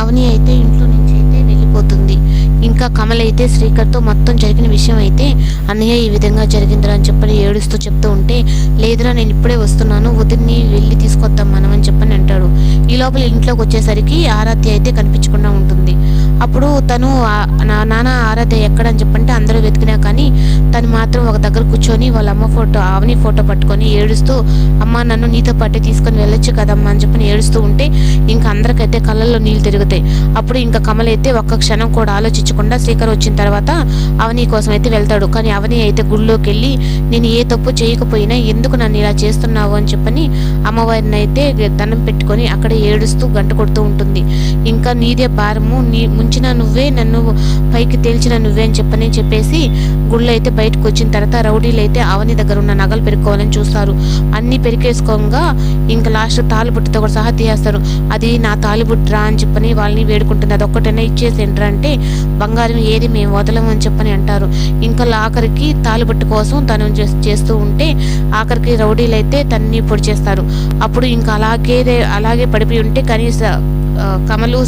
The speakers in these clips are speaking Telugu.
అవని అయితే ఇంట్లో నుంచి అయితే వెళ్ళిపోతుంది. ఇంకా కమల్ అయితే శ్రీకర్తో మొత్తం జరిగిన విషయం అయితే అన్నయ్య ఈ విధంగా జరిగిందిరా అని చెప్పని ఏడుస్తూ చెప్తూ ఉంటే లేదురా నేను ఇప్పుడే వస్తున్నాను వదిన్ని వెళ్ళి తీసుకొద్దాం మనం అని చెప్పని అంటాడు. ఈ లోపల ఇంట్లోకి వచ్చేసరికి ఆరాధ్య అయితే కనిపించకుండా ఉంటుంది. అప్పుడు తను నా నాన్న ఆరాధ్య ఎక్కడని చెప్పంటే అందరూ వెతికినా కానీ తను మాత్రం ఒక దగ్గర కూర్చొని వాళ్ళ అమ్మ ఫోటో ఆవని ఫోటో పట్టుకొని ఏడుస్తూ అమ్మ నన్ను నీతో పాటే తీసుకొని వెళ్ళొచ్చు కదమ్మా అని చెప్పని ఏడుస్తూ ఉంటే ఇంకా అందరికైతే కళ్ళల్లో నీళ్ళు తిరుగుతాయి. అప్పుడు ఇంకా కమల్ అయితే ఒక్క క్షణం కూడా ఆలోచించకుండా శ్రీకర్ వచ్చిన తర్వాత అవని కోసం అయితే వెళ్తాడు. కానీ అవని అయితే గుళ్ళోకి వెళ్ళి నేను ఏ తప్పు చేయకపోయినా ఎందుకు నన్ను ఇలా చేస్తున్నావు అని చెప్పని అమ్మవారిని అయితే దండం పెట్టుకొని అక్కడ ఏడుస్తూ గంట కొడుతూ ఉంటుంది. ఇంకా నీదే భారము నీ ముంచిన నువ్వే నన్ను పైకి తేల్చిన నువ్వే అని చెప్పని చెప్పేసి గుళ్ళు అయితే బయటకు వచ్చిన తర్వాత రౌడీలు అయితే అవని దగ్గర ఉన్న నగలు పెరుక్కోవాలని చూస్తారు. అన్ని పెరికేసుకోగా ఇంకా లాస్ట్ తాలిబుట్టుతో కూడా సహా తీయేస్తారు అది నా తాలిబుట్రా అని చెప్పని వాళ్ళని వేడుకుంటుంది. అది ఒక్కటైనా ఇచ్చేసేంట్రా అంటే బంగారం ఏది మేము వదలము అని చెప్పని అంటారు. ఇంకా ఆఖరికి తాలిబుట్టు కోసం తను చేస్తూ ఉంటే ఆఖరికి రౌడీలు అయితే తన్ని పొడి చేస్తారు. అప్పుడు ఇంకా అలాగే అలాగే పడిపోయి ఉంటే కనీస కమలు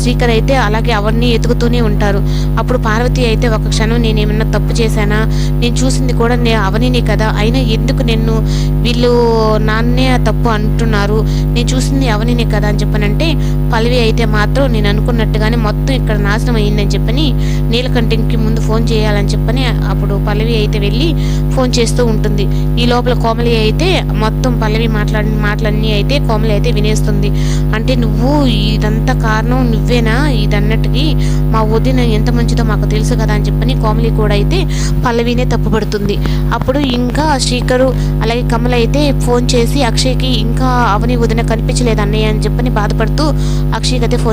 శ్రీకర్ అయితే అలాగే అవన్నీ ఎతుకుతూనే ఉంటారు. అప్పుడు పార్వతి అయితే ఒక క్షణం నేను ఏమన్నా తప్పు చేశానా? నేను చూసింది కూడా నే అవనినే కదా. అయినా ఎందుకు నిన్ను వీళ్ళు నాన్నే ఆ తప్పు అంటున్నారు? నేను చూసింది అవనినే కదా అని చెప్పనంటే పల్లవి అయితే మాత్రం నేను అనుకున్నట్టుగానే మొత్తం ఇక్కడ నాశనం అయ్యిందని చెప్పని నీలకంఠంకి ముందు ఫోన్ చేయాలని చెప్పని అప్పుడు పల్లవి అయితే వెళ్ళి ఫోన్ చేస్తూ ఉంటుంది. ఈ లోపల కోమలి అయితే మొత్తం పల్లవి మాట్లాడిన మాటలన్నీ అయితే కోమలి అయితే వినేస్తుంది. అంటే నువ్వు ఇదంతా కారణం నువ్వేనా? ఇదన్నట్టుకి మా వదిన ఎంత మంచిదో మాకు తెలుసు కదా అని చెప్పని కోమలి కూడా అయితే పల్లవినే తప్పుపడుతుంది. అప్పుడు ఇంకా శ్రీకరు అలాగే కమల అయితే ఫోన్ చేసి అక్షయ్కి ఇంకా అవని వదిన కనిపించలేదు అన్నయ్య అని చెప్పని బాధపడుతూ అక్షయ్కి అయితే ఫోన్